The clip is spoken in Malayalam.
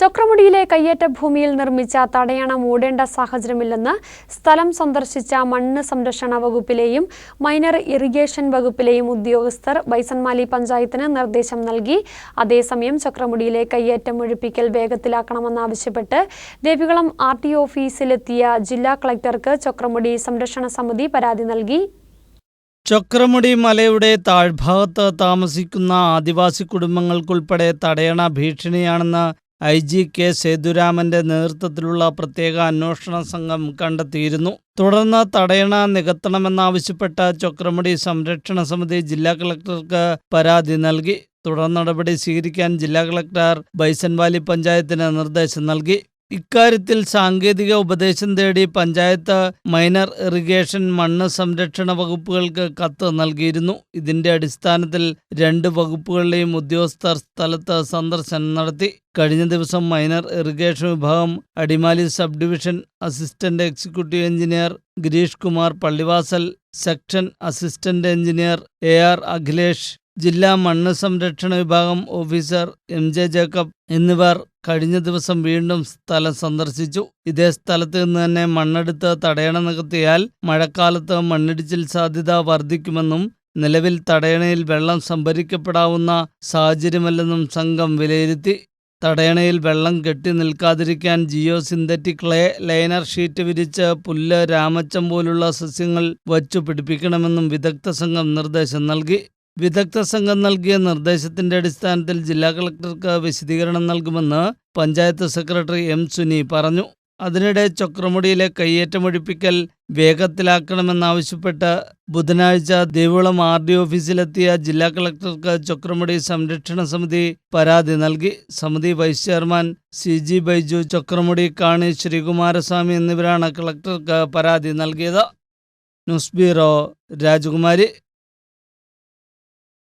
ചക്രമുടിയിലെ കയ്യേറ്റ ഭൂമിയിൽ നിർമ്മിച്ച തടയണ മൂടേണ്ട സാഹചര്യമില്ലെന്ന് സ്ഥലം സന്ദർശിച്ച മണ്ണ് സംരക്ഷണ വകുപ്പിലെയും മൈനർ ഇറിഗേഷൻ വകുപ്പിലെയും ഉദ്യോഗസ്ഥർ ബൈസൺമാലി പഞ്ചായത്തിന് നിർദ്ദേശം നൽകി. അതേസമയം ചക്രമുടിയിലെ കയ്യേറ്റം ഒഴിപ്പിക്കൽ വേഗത്തിലാക്കണമെന്നാവശ്യപ്പെട്ട് ദേവികുളം ആർ ടി ഓഫീസിലെത്തിയ ജില്ലാ കളക്ടർക്ക് ചക്രമുടി സംരക്ഷണ സമിതി പരാതി നൽകി. ചക്രമുടി മലയുടെ താഴ്ഭാഗത്ത് താമസിക്കുന്ന ആദിവാസി കുടുംബങ്ങൾക്കുൾപ്പെടെ തടയണ ഭീഷണിയാണെന്ന് ഐ ജി കെ സേതുരാമന്റെ നേതൃത്വത്തിലുള്ള പ്രത്യേക അന്വേഷണ സംഘം കണ്ടെത്തിയിരുന്നു. തുടർന്ന് തടയണ നികത്തണമെന്നാവശ്യപ്പെട്ട ചക്രമുടി സംരക്ഷണ സമിതി ജില്ലാ കളക്ടർക്ക് പരാതി നൽകി. തുടർ നടപടി സ്വീകരിക്കാൻ ജില്ലാ കളക്ടർ ബൈസൻവാലി പഞ്ചായത്തിന് നിർദ്ദേശം നൽകി. ഇക്കാര്യത്തിൽ സാങ്കേതിക ഉപദേശം തേടി പഞ്ചായത്ത് മൈനർ ഇറിഗേഷൻ മണ്ണ് സംരക്ഷണ വകുപ്പുകൾക്ക് കത്ത് നൽകിയിരുന്നു. ഇതിന്റെ അടിസ്ഥാനത്തിൽ രണ്ട് വകുപ്പുകളിലെയും ഉദ്യോഗസ്ഥർ സ്ഥലത്ത് സന്ദർശനം നടത്തി. കഴിഞ്ഞ ദിവസം മൈനർ ഇറിഗേഷൻ വിഭാഗം Adimali sub division assistant executive engineer Girish Kumar Pallivasal section assistant engineer A R Akhilesh ജില്ലാ മണ്ണ് സംരക്ഷണ വിഭാഗം ഓഫീസർ എം ജെ ജേക്കബ് എന്നിവർ കഴിഞ്ഞ ദിവസം വീണ്ടും സ്ഥലം സന്ദർശിച്ചു. ഇതേ സ്ഥലത്ത് നിന്ന് തന്നെ മണ്ണെടുത്ത് തടയണ നികത്തിയാൽ മഴക്കാലത്ത് മണ്ണിടിച്ചിൽ സാധ്യത വർദ്ധിക്കുമെന്നും നിലവിൽ തടയണയിൽ വെള്ളം സംഭരിക്കപ്പെടാവുന്ന സാഹചര്യമല്ലെന്നും സംഘം വിലയിരുത്തി. തടയണയിൽ വെള്ളം കെട്ടി നിൽക്കാതിരിക്കാൻ geo synthetic clay liner sheet വിരിച്ച് പുല്ല് രാമച്ചം പോലുള്ള സസ്യങ്ങൾ വച്ചു പിടിപ്പിക്കണമെന്നും വിദഗ്ധ സംഘം നിർദ്ദേശം നൽകി. വിദഗ്ധ സംഘം നൽകിയ നിർദ്ദേശത്തിന്റെ അടിസ്ഥാനത്തിൽ ജില്ലാ കളക്ടർക്ക് വിശദീകരണം നൽകുമെന്ന് പഞ്ചായത്ത് സെക്രട്ടറി എം സുനി പറഞ്ഞു. അതിനിടെ ചക്രമുടിയിലെ കയ്യേറ്റമൊഴിപ്പിക്കൽ വേഗത്തിലാക്കണമെന്നാവശ്യപ്പെട്ട് ബുധനാഴ്ച ദേവികുളം ആർ ഡി ഓഫീസിലെത്തിയ ജില്ലാ കളക്ടർക്ക് ചക്രമുടി സംരക്ഷണ സമിതി പരാതി നൽകി. സമിതി vice chairman C G Baiju Chakramudi Kani Sreekumaraswamy എന്നിവരാണ് കളക്ടർക്ക് പരാതി നൽകിയത്. ന്യൂസ് ബ്യൂറോ രാജകുമാരി.